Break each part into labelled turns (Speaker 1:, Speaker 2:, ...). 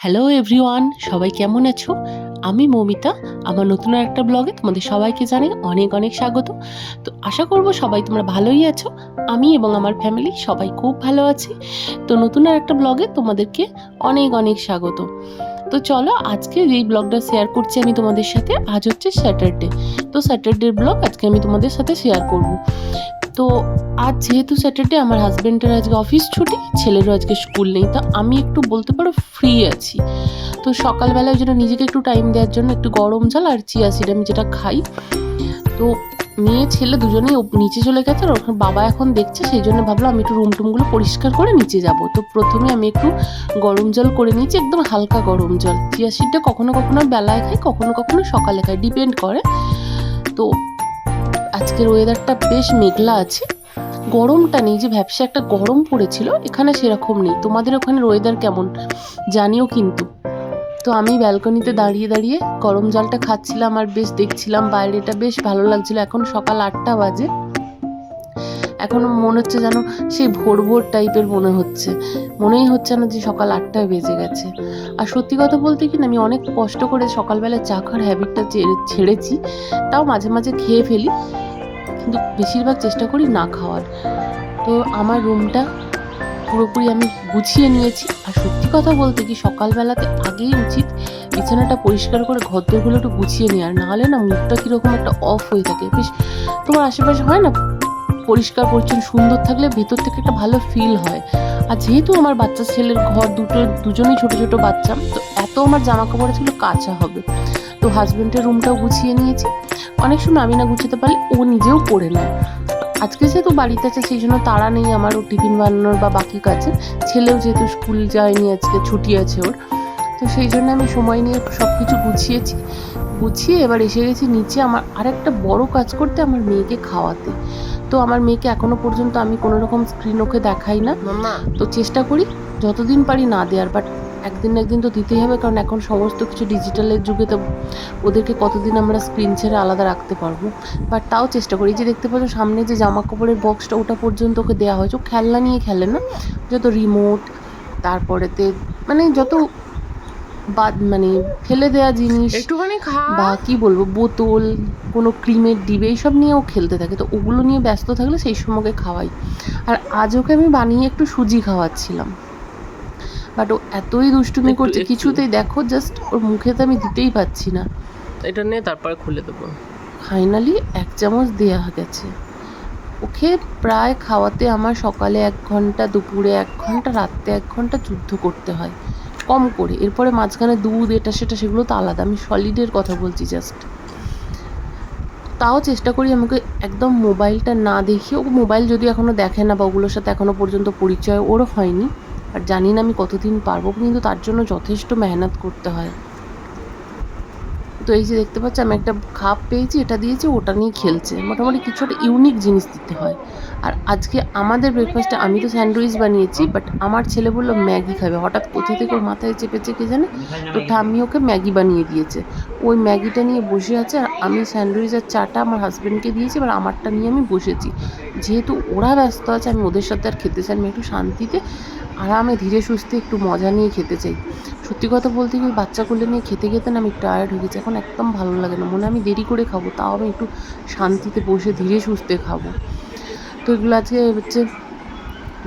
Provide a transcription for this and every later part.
Speaker 1: Hello everyone সবাই কেমন আছো? আমি মৌমিতা। আমার নতুন একটা ব্লগে তোমাদের সবাইকে জানাই অনেক অনেক স্বাগত। তো আশা করব সবাই তোমরা ভালোই আছো। আমি এবং আমার ফ্যামিলি সবাই খুব ভালো আছি। তো নতুন আর একটা ব্লগে তোমাদেরকে অনেক অনেক স্বাগত। তো চলো, আজকে যেই ব্লগটা শেয়ার করছি আমি তোমাদের সাথে, আজ হচ্ছে স্যাটারডে তো স্যাটারডের ব্লগ আজকে আমি তোমাদের সাথে শেয়ার করব। তো আজ যেহেতু স্যাটারডে আমার হাজব্যান্ডের আজকে অফিস ছুটি, ছেলেরও আজকে স্কুল নেই, তো আমি একটু বলতে পারো ফ্রি আছি। তো সকালবেলায় ওই জন্য নিজেকে একটু টাইম দেওয়ার জন্য একটু গরম জল আর চিয়া সিড আমি যেটা খাই। তো মেয়ে, ছেলে দুজনেই নিচে চলে গেছে আর ওখানে বাবা এখন দেখছে, সেই জন্য ভাবলাম আমি একটু রুম টুমগুলো পরিষ্কার করে নিচে যাব। তো প্রথমে আমি একটু গরম জল করে নিয়েছি, একদম হালকা গরম জল। চিয়া সিডটা কখনো কখনো বেলায় খাই, কখনো কখনো সকালে খাই ডিপেন্ড করে। তো আজকের ওয়েদারটা বেশ মেঘলা আছে। গরমটা নেই, যে ব্যবসা একটা গরম পড়েছিল, এখানে সেরকম নেই। তোমাদের ওখানে ওয়েদার কেমন? জানিও কিন্তু। তো আমি ব্যালকনিতে দাঁড়িয়ে দাঁড়িয়ে গরম জলটা খাচ্ছিলাম আর বেশ দেখছিলাম বাইরেটা বেশ ভালো লাগছিল। এখন সকাল আটটা বাজে। এখনও মনে হচ্ছে যেন সেই ভোর ভোর টাইপের মনে হচ্ছে। মনেই হচ্ছে না যে সকাল আটটায় বেজে গেছে। আর সত্যি কথা বলতে কি না, আমি অনেক কষ্ট করে সকালবেলা চা খাওয়ার হ্যাবিটটা ছেড়েছি। তাও মাঝে মাঝে খেয়ে ফেলি। কিন্তু বেশিরভাগ চেষ্টা করি না খাওয়ার। তো আমার রুমটা পুরোপুরি আমি গুছিয়ে নিয়েছি। আর সত্যি কথা বলতে কি, সকালবেলাতে আগেই উচিত বিছানাটা পরিষ্কার করে ঘরদোরগুলো একটু গুছিয়ে নেওয়ার। নাহলে না মুখটা কীরকম একটা অফ হয়ে থাকে। বেশ, তোমার আশেপাশে হয় না পরিষ্কার, পরিচ্ছন্ন, সুন্দর থাকলে ভেতর থেকে একটা ভালো ফিল হয়। আর যেহেতু আমার বাচ্চা ছেলের ঘর, দুটো, দুজনেই ছোট ছোট বাচ্চা, তো এত আমার জামা কাপড় ছিল কাঁচা হবে। তো হাজব্যান্ডের রুমটাও গুছিয়ে নিয়েছি। অনেক সময় আমি না গুছাতে পারলে ও নিজেও করে নেয় আজকে যেহেতু বাড়িতে আছে, সেই জন্য তাড়া নেই আমার, ও টিফিন বানানোর বা বাকি কাজে। ছেলেও যেহেতু স্কুল যায়নি আজকে, ছুটি আছে ওর। তো সেই জন্য আমি সময় নিয়ে সব কিছু গুছিয়েছি। গুছিয়ে এবার এসে গেছি নিচে আমার আরেকটা বড় কাজ করতে আমার মেয়েকে খাওয়াতে। তো আমার মেয়েকে এখনও পর্যন্ত আমি কোনো রকম স্ক্রিন ওকে দেখাই না। তো চেষ্টা করি যতদিন পারি না দেওয়ার বাট একদিন না একদিন তো দিতেই হবে কারণ এখন সমস্ত কিছু ডিজিটালের যুগে তো ওদেরকে কতদিন আমরা স্ক্রিন ছেড়ে আলাদা রাখতে পারব? বাট তাও চেষ্টা করি। যে দেখতে পাচ্ছ সামনে যে জামা কাপড়ের বক্সটা ওটা পর্যন্ত ওকে দেওয়া হয়েছে। ও খেলনা নিয়ে খেলে না। যত রিমোট তারপরেতে মানে যত বাদ মানে ফেলে দেওয়া জিনিস
Speaker 2: একটুখানি খা।
Speaker 1: বা কি বলব বোতল কোনো ক্রিমের ডিবে এইসব নিয়েও খেলতে থাকে। তো ওগুলো নিয়ে ব্যস্ত থাকলে সেই সময় ওকে খাওয়াই। আর আজ ওকে আমি বানিয়ে একটু সুজি খাওয়াচ্ছিলাম। বাট ও এতই দুষ্টুমি করছে কিছুতেই দেখো জাস্ট ওর মুখে তো আমি দিতেই পাচ্ছি না।
Speaker 2: এটা নিয়ে তারপরে খুলে দেবো।
Speaker 1: ফাইনালি এক চামচ দেওয়া গেছে। ওকে প্রায় খাওয়াতে আমার সকালে এক ঘণ্টা দুপুরে এক ঘণ্টা রাত্রে এক ঘণ্টা যুদ্ধ করতে হয়। কম করে। এরপরে মাঝখানে দুধ, এটা, সেটা, সেগুলো তো আলাদা। আমি সলিডের কথা বলছি জাস্ট তাও চেষ্টা করি আমাকে একদম মোবাইলটা না দেখিয়ে ও মোবাইল যদি এখনও দেখে না বা ওগুলোর সাথে এখনও পর্যন্ত পরিচয়, ওরও হয়নি। আর জানি না আমি কতদিন পারব, কিন্তু তার জন্য যথেষ্ট মেহনত করতে হয়। তো এই যে দেখতে পাচ্ছি, আমি একটা খাপ পেয়েছি, এটা দিয়েছি, ওটা নিয়ে খেলছে। মোটামুটি কিছু একটা ইউনিক জিনিস দিতে হয়। আর আজকে আমাদের ব্রেকফাস্টে আমি তো স্যান্ডউইচ বানিয়েছি বাট আমার ছেলে বলল, ম্যাগি খাবে। হঠাৎ কোথা থেকে ওর মাথায় চেপেছে কে জানে? তো ঠাম্মি ওকে ম্যাগি বানিয়ে দিয়েছে। ওই ম্যাগিটা নিয়ে বসে আছে, আর আমি স্যান্ডউইচ আর চাটা আমার হাজব্যান্ডকে দিয়েছি, এবার আমারটা নিয়ে আমি বসেছি। যেহেতু ওরা ব্যস্ত আছে, আমি ওদের সাথে আর খেতে চাই আমি একটু শান্তিতে আরামে, ধীরে সুস্থে একটু মজা নিয়ে খেতে চাই। সত্যি কথা বলতে ওই বাচ্চা কোলে নিয়ে খেতে খেতে না আমি টায়ার্ড হয়ে গেছি। এখন একদম ভালো লাগে না, মনে আমি দেরি করে খাব, তাও আমি একটু শান্তিতে বসে ধীরে সুস্থে খাব। তো এগুলো আজকে হচ্ছে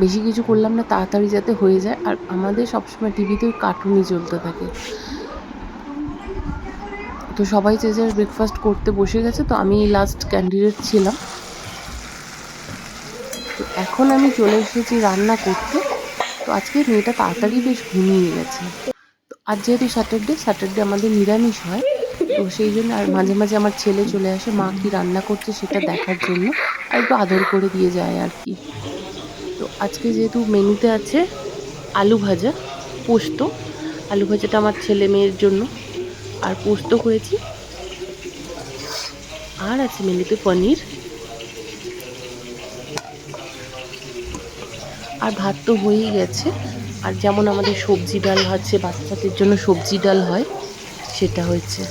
Speaker 1: বেশি কিছু করলাম না, তাড়াতাড়ি যাতে হয়ে যায়। আর আমাদের সবসময় টিভিতে ওই কার্টুনই চলতে থাকে। তো সবাই যে যার ব্রেকফাস্ট করতে বসে গেছে, তো আমি লাস্ট ক্যান্ডিডেট ছিলাম। তো এখন আমি চলে এসেছি রান্না করতে। তো আজকে মেয়েটা তাড়াতাড়ি বেশ ঘুমিয়ে গেছে। তো আজ যেহেতু স্যাটারডে স্যাটারডে আমাদের নিরামিষ হয়। তো সেই জন্য আর মাঝে মাঝে আমার ছেলে চলে আসে, মা কি রান্না করছে সেটা দেখার জন্য। আর একটু আদর করে দিয়ে যায় আর কি। তো আজকে যেহেতু মেনুতে আছে আলু ভাজা, পোস্ত। আলু ভাজাটা আমার ছেলে মেয়ের জন্য। আর পোস্ত করেছি। আর আছে মেনুতে পনির। আর ভাত তো হয়েই গেছে। আর যেমন আমাদের সবজি ডাল হচ্ছে বাচ্চাদের জন্য সবজি ডাল হয়, সেটা হয়েছে।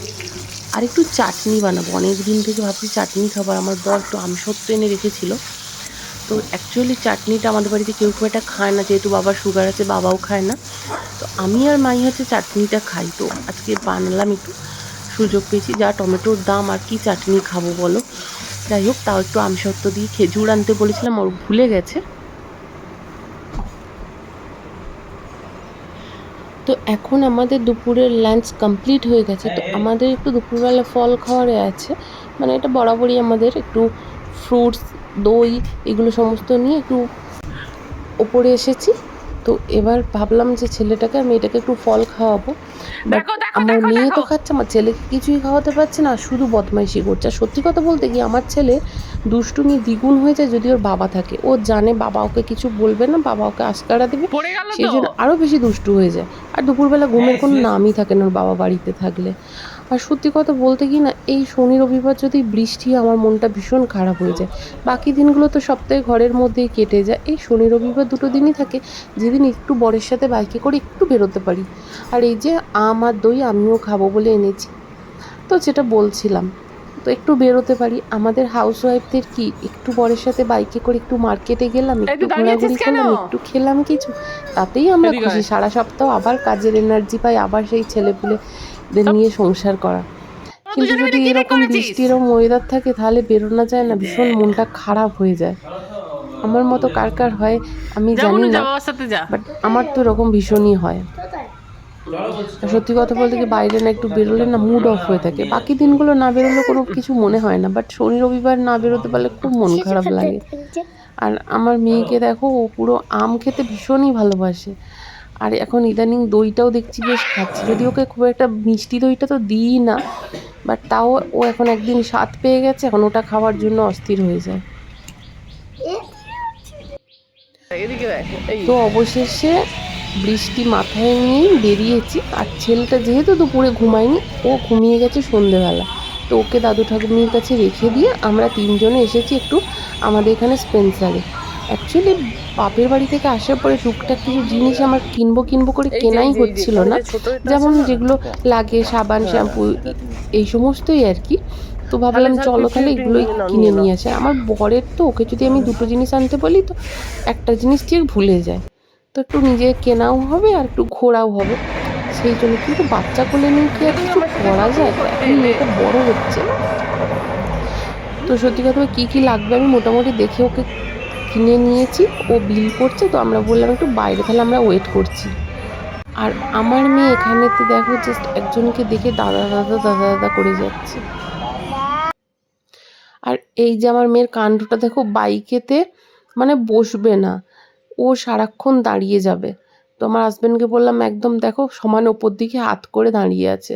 Speaker 1: আর একটু চাটনি বানাবো। অনেক দিন থেকে ভাবছি চাটনি খাবার আমার বর একটু আমসত্ব এনে রেখেছিল। তো অ্যাকচুয়ালি চাটনিটা আমাদের বাড়িতে কেউ খুব একটা খায় না, যেহেতু বাবার সুগার আছে, বাবাও খায় না। তো আমি আর মাই হচ্ছে চাটনিটা খাই। তো আজকে বানালাম একটু সুযোগ পেয়েছি, যা টমেটোর দাম আর কি চাটনি খাব বলো। যাই হোক, তাও একটু আমসত্ব দিয়ে খেজুর আনতে বলেছিলাম, ওর ভুলে গেছে। তো এখন আমাদের দুপুরের লাঞ্চ কমপ্লিট হয়ে গেছে তো আমাদের একটু দুপুরবেলা ফল খাওয়ারে আছে। মানে এটা বরাবরই আমাদের একটু ফ্রুটস দই এগুলো সমস্ত নিয়ে একটু ওপরে এসেছি। তো এবার ভাবলাম যে ছেলেটাকে আর মেয়েটাকে একটু ফল খাওয়াবো। আমার মেয়ে তো। খাচ্ছে আমার ছেলেকে কিছুই খাওয়াতে পারছে না শুধু বদমাইশি করছে। আর সত্যি কথা বলতে কি আমার ছেলে দুষ্টুমি দ্বিগুণ হয়ে যায় যদি ওর বাবা থাকে। ও জানে বাবা ওকে কিছু বলবে না বাবা ওকে আস্কারা দেবে। সেই জন্য আরও বেশি দুষ্টু হয়ে যায়। আর দুপুরবেলা ঘুমের কোনো নামই থাকে না ওর বাবা বাড়িতে থাকলে। আর সত্যি কথা বলতে কি না এই শনি রবিবার যদি বৃষ্টি আমার মনটা ভীষণ খারাপ হয়ে যায়। বাকি দিনগুলো তো সপ্তাহে ঘরের মধ্যেই কেটে যায়। এই শনি রবিবার দুটো দিনই থাকে যেদিন একটু বরের সাথে বাইকে করে একটু বেরোতে পারি। আর এই যে আম আর দই আমিও খাব বলে এনেছি। তো যেটা বলছিলাম তো একটু বেরোতে পারি। আমাদের হাউস ওয়াইফদের কি একটু বরের সাথে বাইকে করে একটু মার্কেটে গেলাম একটু ঘোরাঘুরি করলাম একটু খেলাম কিছু। তাতেই আমরা খুশি। সারা সপ্তাহ আবার কাজের এনার্জি পাই আবার সেই ছেলেপুলেদের নিয়ে সংসার করা। কিন্তু যদি এরকম
Speaker 2: করেছিস?
Speaker 1: বৃষ্টি এরকম ওয়েদার থাকে তাহলে বেরোনো যায় না। ভীষণ মনটা খারাপ হয়ে যায়। আমার মতো কার কার হয় আমি জানি না। বাট আমার তো এরকম ভীষণই হয়। সত্যি কথা বলতে কি বাইরে না একটু বেরোলে না মুড অফ হয়ে থাকে। বাকি দিনগুলো না বেরোলে কোনো কিছু মনে হয় না। বাট শনি রবিবার না বেরোতে পারলে খুব মন খারাপ লাগে। আর আমার মেয়েকে দেখো ও পুরো আম খেতে ভীষণই ভালোবাসে। আর এখন ইদানিং দইটাও দেখছি বেশ খাচ্ছে। যদি ওকে খুব একটা মিষ্টি দইটা তো দিই না বাট তাও ও এখন একদিন স্বাদ পেয়ে গেছে এখন ওটা খাওয়ার জন্য অস্থির হয়ে যায়। তো অবশেষে বৃষ্টি মাথায় নিয়ে বেরিয়েছি আর ছেলেটা যেহেতু দুপুরে ঘুমায়নি ও ঘুমিয়ে গেছে সন্ধেবেলা। তো ওকে দাদু ঠাকুমির কাছে রেখে দিয়ে আমরা তিনজনে এসেছি একটু আমাদের এখানে স্পেন্সারে। অ্যাকচুয়ালি বাপের বাড়ি থেকে আসার পরে টুকটাক কিছু জিনিস আমার কিনবো কিনবো করে কেনাই হচ্ছিল না। যেমন যেগুলো লাগে সাবান শ্যাম্পু এই সমস্তই আর কি। তো ভাবলাম চলো তাহলে এগুলোই কিনে।
Speaker 2: নিয়ে
Speaker 1: আসে। আমার বরের তো ওকে যদি আমি দুটো জিনিস আনতে বলি তো একটা জিনিস ঠিক ভুলে যায়। তো একটু নিজে কেনাও হবে আর একটু ঘোরাও হবে। সেই জন্য কিন্তু বাচ্চা কোলে নিয়ে কি আর কিছু করা যায়? এখন মেয়েটা বড় হচ্ছে। তো সত্যি কথা কী কী লাগবে আমি মোটামুটি দেখে ওকে কিনে নিয়েছি, ও বিল করছে, তো আমরা বললাম একটু বাইরে, তাহলে আমরা ওয়েট করছি। আর আমার মেয়ে এখানে এখানেতে দেখো জাস্ট একজনকে দেখে দাদা দাদা দাদা দাদা করে যাচ্ছে। আর এই যে আমার মেয়ের কাণ্ডটা দেখো, বাইকেতে মানে বসবে না, ও সারাক্ষণ দাঁড়িয়ে যাবে। তো আমার হাজব্যান্ডকে বললাম, একদম দেখো, সমান ওপর দিকে হাত করে দাঁড়িয়ে আছে।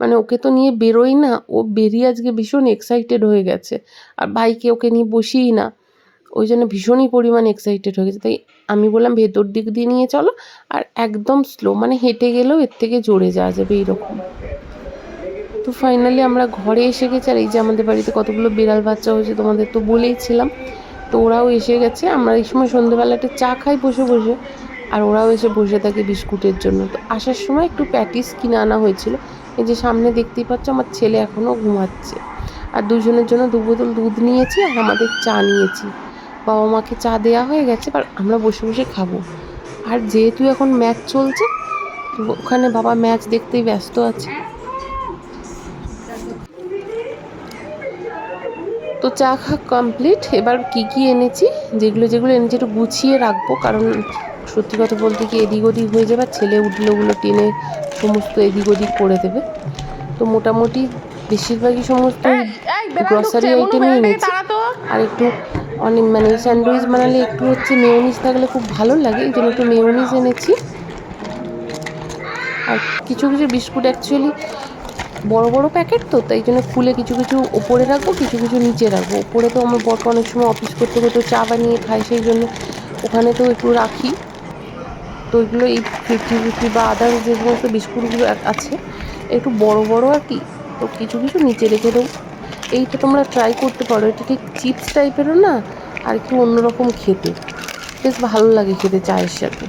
Speaker 1: মানে ওকে তো নিয়ে বেরোই না, ও বেরিয়ে আজকে ভীষণ এক্সাইটেড হয়ে গেছে। আর বাইকে ওকে নিয়ে বসিই না। ওই জন্য ভীষণই পরিমাণ এক্সাইটেড হয়ে গেছে। তাই আমি বললাম, ভেতর দিক দিয়ে নিয়ে চলো আর একদম স্লো মানে হেঁটে গেলেও এর থেকে জোরে যাওয়া যাবে এইরকম। তো ফাইনালি আমরা ঘরে এসে গেছি আর এই যে আমাদের বাড়িতে কতগুলো বিড়াল বাচ্চা হয়েছে তোমাদের তো বলেইছিলাম তো ওরাও এসে গেছে, আমরা এই সময় সন্ধ্যেবেলা একটা চা খাই বসে বসে আর ওরাও এসে বসে থাকে বিস্কুটের জন্য। তো আসার সময় একটু প্যাটিস কিনে আনা হয়েছিল। এই যে সামনে দেখতেই পাচ্ছ আমার ছেলে এখনও ঘুমাচ্ছে। আর দুজনের জন্য দু বোতল দুধ নিয়েছি আর আমাদের চা নিয়েছি। বাবা মাকে চা দেওয়া হয়ে গেছে এবার আমরা বসে বসে খাব। আর যেহেতু এখন ম্যাচ চলছে ওখানে বাবা ম্যাচ দেখতেই ব্যস্ত আছে। তো চা খা কমপ্লিট এবার কি কি এনেছি যেগুলো যেগুলো এনেছি একটু গুছিয়ে রাখব কারণ সত্যি কথা বলতে কি এদিক ওদিক হয়ে যাবে ছেলে উঠলে ওগুলো টেনে সমস্ত এদিক ওদিক করে দেবে। তো মোটামুটি বেশিরভাগই সমস্ত গ্রসারি আইটেমই এনেছি। আর একটু অনেক মানে স্যান্ডউইচ বানালে একটু হচ্ছে মেয়োনিজ থাকলে খুব ভালো লাগে, এই জন্য একটু মেয়োনিজ এনেছি। আর কিছু কিছু বিস্কুট অ্যাকচুয়ালি বড় বড় প্যাকেট তো, তাই জন্য খুলে কিছু কিছু ওপরে রাখব, কিছু কিছু নিচে রাখব। ওপরে তো আমার বরকে অনেক সময় অফিস করতে করতে চা বানিয়ে খাই, সেই জন্য ওখানে তো একটু রাখি। তো ওইগুলো এই ফিফটি ফিফটি বা আদার্স যে সমস্ত বিস্কুটগুলো আছে, একটু বড় বড় আর কি, তো কিছু কিছু নিচে রেখে দেবো। এইটা তোমরা ট্রাই করতে পারো। এটা ঠিক চিপস টাইপেরও না, আর একটু অন্যরকম খেতে। বেশ ভালো লাগে খেতে চায়ের সাথে।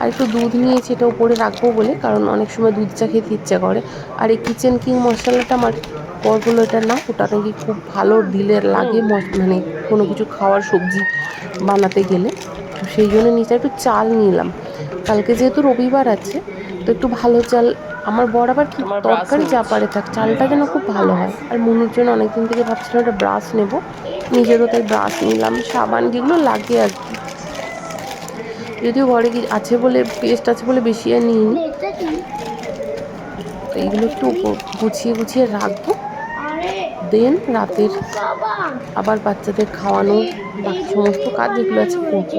Speaker 1: আর একটু দুধ নিয়েছি, এটা উপরে রাখব বলে, কারণ অনেক সময় দুধ চা খেতে ইচ্ছা করে। আর এই কিচেন কিং মশলাটা আমার পরগুলো এটা না, ওটা নাকি খুব ভালো দিলে লাগে মানে কোনো কিছু খাওয়ার সবজি বানাতে গেলে। সেই জন্য নিচে একটু চাল নিলাম। কালকে যেহেতু রবিবার আছে, তো একটু ভালো চাল আমার বর আবার কি তরকারি যা পারে থাক চালটা যেন খুব ভালো হয়। আর মনুর জন্য অনেকদিন থেকে ভাবছিলাম একটা ব্রাশ নেব। নিজেরও তাই ব্রাশ নিলাম সাবান যেগুলো লাগে আর কি। যদিও ঘরে কি আছে বলে পেস্ট আছে বলে বেশি আর নিইনি। তো এইগুলো একটু গুছিয়ে গুছিয়ে রাখব। দেন রাতের আবার বাচ্চাদের খাওয়ানো বাকি সমস্ত কাজ যেগুলো আছে করব।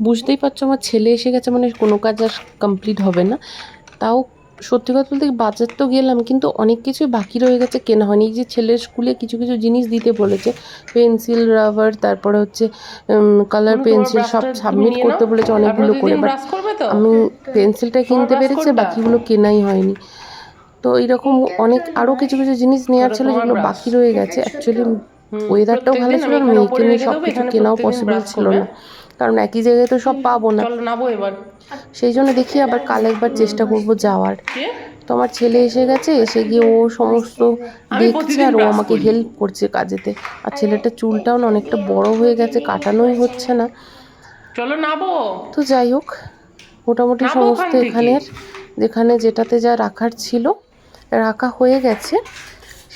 Speaker 1: বুঝতেই পারছ আমার ছেলে এসে গেছে মানে কোনো কাজ আর কমপ্লিট হবে না। তাও সত্যি কথা বলতে বাজার তো গেলাম কিন্তু অনেক কিছুই বাকি রয়ে গেছে কেনা হয়নি। যে ছেলের স্কুলে কিছু কিছু জিনিস দিতে বলেছে পেন্সিল রাবার তারপরে হচ্ছে কালার পেন্সিল সব সাবমিট করতে বলেছে অনেকগুলো করে বাট? আমি পেন্সিলটা কিনতে পেরেছি বাকিগুলো কেনাই হয়নি। তো এইরকম অনেক আরও কিছু কিছু জিনিস নেওয়ার ছিল যেগুলো বাকি রয়ে গেছে। অ্যাকচুয়ালি ওয়েদারটাও ভালো ছিল মেয়েকে নিয়ে সব কিছু কেনাও পসিবল ছিল না। কারণ একই জায়গায় তো সব পাবো না।
Speaker 2: চলো নাবো এবার।
Speaker 1: সেই জন্য দেখি আবার কাল একবার চেষ্টা করব যাওয়ার। তো আমার ছেলে এসে গেছে এসে গিয়ে ও সমস্ত দেখছে আর ও আমাকে হেল্প করছে কাজেতে। আর ছেলেটার চুলটাও না অনেকটা বড় হয়ে গেছে কাটানোই হচ্ছে না।
Speaker 2: চলো নাবো
Speaker 1: তো যাই হোক মোটামুটি সমস্ত। এখানের যেখানে যেটাতে যা রাখার ছিল রাখা হয়ে গেছে।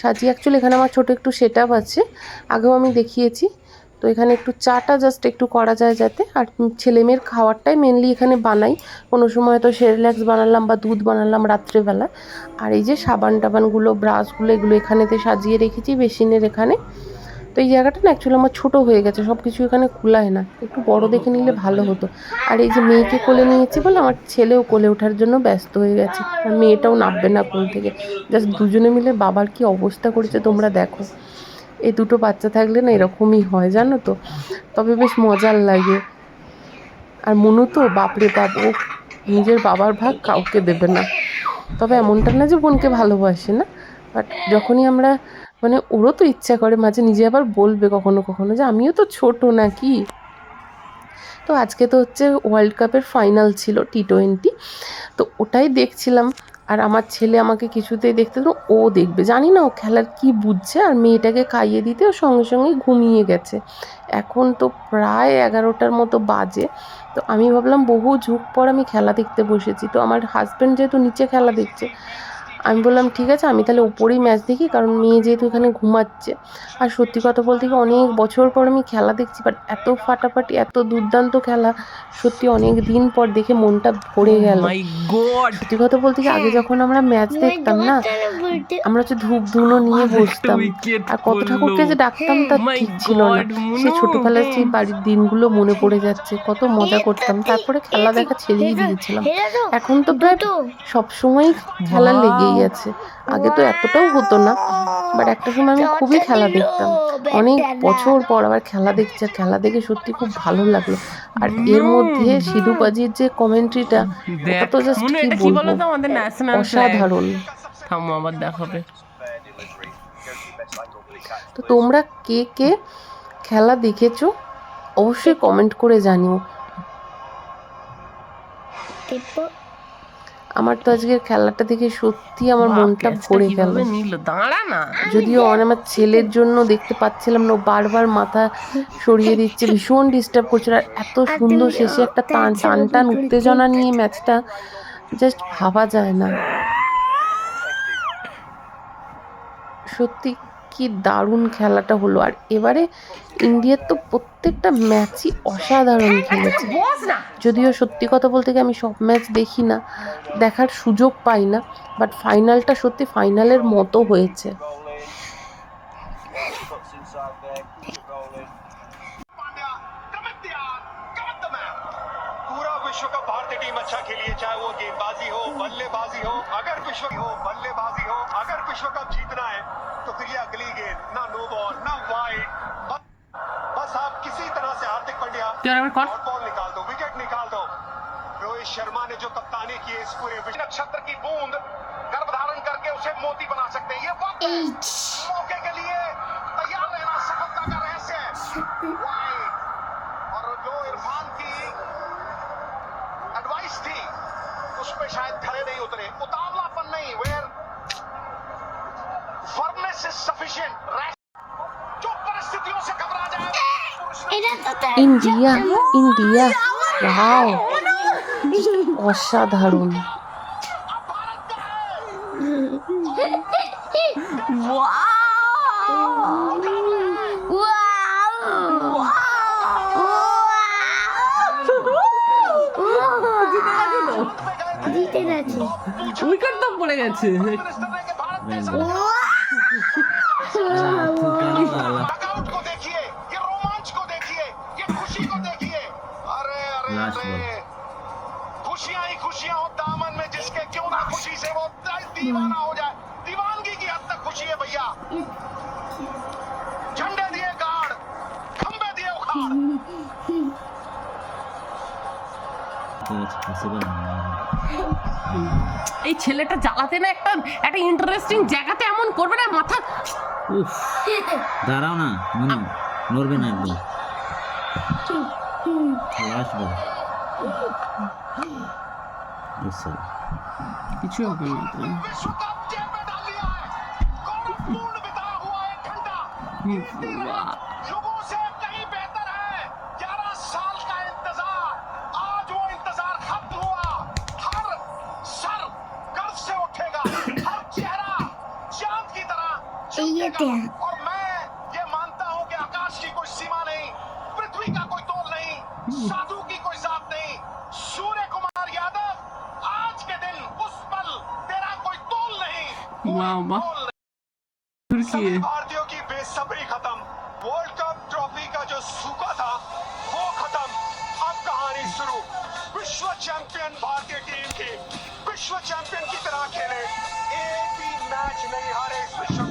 Speaker 1: সাজিয়ে অ্যাকচুয়ালি এখানে আমার ছোট একটু সেট আপ আছে। আগেও আমি দেখিয়েছি। তো এখানে একটু চাটা জাস্ট একটু করা যায় যাতে। আর ছেলে মেয়ের খাওয়ারটাই মেনলি এখানে বানাই। কোনো সময় তো সেরেল্যাক্স বানালাম বা দুধ বানালাম রাত্রেবেলা। আর এই যে সাবান টাবানগুলো ব্রাশগুলো, এগুলো এখানেতে সাজিয়ে রেখেছি বেসিনের এখানে। তো এই জায়গাটা না অ্যাকচুয়ালি আমার ছোট হয়ে গেছে সব কিছু এখানে খোলায় না। একটু বড় দেখে নিলে ভালো হতো। আর এই যে মেয়েকে কোলে নিয়েছি বলে আমার ছেলেও কোলে ওঠার জন্য ব্যস্ত হয়ে গেছে। আর মেয়েটাও নামবে না কোল থেকে। জাস্ট দুজনে মিলে বাবার কি অবস্থা করেছে তোমরা দেখো। এই দুটো বাচ্চা থাকলে না এরকমই হয়, জানো তো? তবে বেশ মজার লাগে। আর মনু তো, বাপরে বাপ, ও নিজের বাবার ভাগ কাউকে দেবে না। তবে এমনটা না যে বোনকে ভালোবাসে না। বাট যখনই আমরা মানে ওরও তো ইচ্ছা করে, মাঝে নিজে আবার বলবে কখনো কখনো যে, আমিও তো ছোট নাকি? তো আজকে তো হচ্ছে ওয়ার্ল্ড কাপের ফাইনাল ছিল টি টোয়েন্টি তো ওটাই দেখছিলাম। আর আমার ছেলে আমাকে কিছুতেই দেখতে তো ও দেখবে। জানি না ও খেলার কি বুঝছে, আর মেয়েটাকে খাইয়ে দিতে ও সঙ্গে সঙ্গে ঘুমিয়ে গেছে। এখন তো প্রায় এগারোটার মতো বাজে, তো আমি ভাবলাম বহু যুগ পর আমি খেলা দেখতে বসেছি। তো আমার হাজব্যান্ড যেহেতু নিচে খেলা দেখছে আমি বললাম ঠিক আছে আমি তাহলে ওপরেই ম্যাচ দেখি কারণ মেয়ে যেহেতু এখানে ঘুমাচ্ছে। আর সত্যি কথা বলতে কি অনেক বছর পর আমি খেলা দেখছি বাট এত ফাটাফাটি এত দুর্দান্ত খেলা সত্যি অনেক দিন পর দেখে মনটা ভরে গেল। সত্যি কথা বলতে কি আগে যখন আমরা ম্যাচ দেখতাম না আমরা হচ্ছে ধূপ ধুনো নিয়ে বসতাম। আর কত ঠাকুরকে যে ডাকতাম তার ঠিক ছিল না। সে। ছোটবেলার সেই বাড়ির দিনগুলো মনে পড়ে যাচ্ছে কত মজা করতাম। তারপরে খেলা দেখা ছেড়েই দিয়েছিলাম। এখন তো প্রায় সব সময় খেলা লেগেই আছে আগে তো এতটাও হতো না বাট একটা সময় আমি খুবই খেলা দেখতাম। অনেক বছর পর আবার খেলা দেখছি আর খেলা দেখে সত্যি খুব ভালো লাগল। আর এর মধ্যে সিধু পাজির যে কমেন্ট্রিটা ওটা তো জাস্ট কি বলব?
Speaker 2: তো আমাদের ন্যাশনাল
Speaker 1: অসাধারণ।
Speaker 2: থামো আবার দেখাবে
Speaker 1: তো তোমরা কে কে খেলা দেখেছ অবশ্যই কমেন্ট করে জানিও। আমার তো আজকের খেলাটা দেখে সত্যি আমার মনটা ভরে গেল
Speaker 2: দাঁড়া না।
Speaker 1: যদিও অন আমার ছেলের জন্য দেখতে পাচ্ছিলাম না বারবার মাথা সরিয়ে দিচ্ছে ভীষণ ডিস্টার্ব করছিল আর এত সুন্দর শেষে একটা টান টান টান উত্তেজনা নিয়ে ম্যাচটা জাস্ট ভাবা যায় না। সত্যি কি দারুণ খেলাটা হলো আর এবারে ইন্ডিয়ার তো প্রত্যেকটা ম্যাচই অসাধারণ খেলেছে
Speaker 2: বস না
Speaker 1: যদিও সত্যি কথা বলতে কি আমি সব ম্যাচ দেখি না দেখার সুযোগ পাই না বাট ফাইনালটা সত্যি ফাইনালের মতো হয়েছে
Speaker 3: पूरा विश्व कप भारतीय टीम अच्छा खेली है चाहे वो गेंदबाजी हो बल्लेबाजी हो अगर विश्व हो बल्लेबाजी हो अगर विश्व कप जीतना है तो फिर ये अगली गेंद ना नो बॉल ना वाइड बस आप किसी तरह से हार्दिक पंड्या। बॉल निकाल दो विकेट निकाल दो। रोहित शर्मा ने जो कप्तानी की इस पूरे नक्षत्र की बूंद गर्भ धारण करके उसे मोती बना सकते हैं। ये वक्त मौके के लिए तैयार रहना सफलता का रहस्य और जो इरफान की एडवाइस थी उस पर शायद खड़े नहीं उतरे। उतावलापन नहीं वेयर
Speaker 1: ইন্ডিয়া ইন্ডিয়া ওয়াও অসাধারণ
Speaker 4: জিতে গেছে
Speaker 2: উইকেট তো পড়ে গেছে
Speaker 3: तो लगाव को देखिए रोमांच को देखिए अरे अरे अरे खुशियाँ दामन में जिसके क्यों ना खुशी से वो दीवाना हो जाए दीवानगी की हद तक खुशी है भैया झंडे दिए गाड़ खंबे दिए उखाड़
Speaker 2: এই ছেলেটা জ্বালাতে না একটা একটা ইন্টারেস্টিং জায়গাতে এমন করবে না মাথা
Speaker 5: দাঁড়াও না মনু নড়বে না একদম। আসব।
Speaker 2: কিছু হবে না
Speaker 3: चमकेगा।
Speaker 4: क्या?
Speaker 3: और मैं ये मानता हूँ कि आकाश की कोई सीमा नहीं पृथ्वी का कोई तोल नहीं साधु की कोई जात नहीं सूर्य कुमार यादव आज के दिन उस पल तेरा कोई तोल नहीं
Speaker 2: वाह, वाह। तुर्की
Speaker 3: भारतीयों की बेसब्री खत्म वर्ल्ड कप ट्रॉफी का जो सूखा था वो खत्म अब कहानी शुरू विश्व चैंपियन भारतीय टीम की विश्व चैंपियन की तरह खेले एक भी मैच नहीं हारे इस विश्व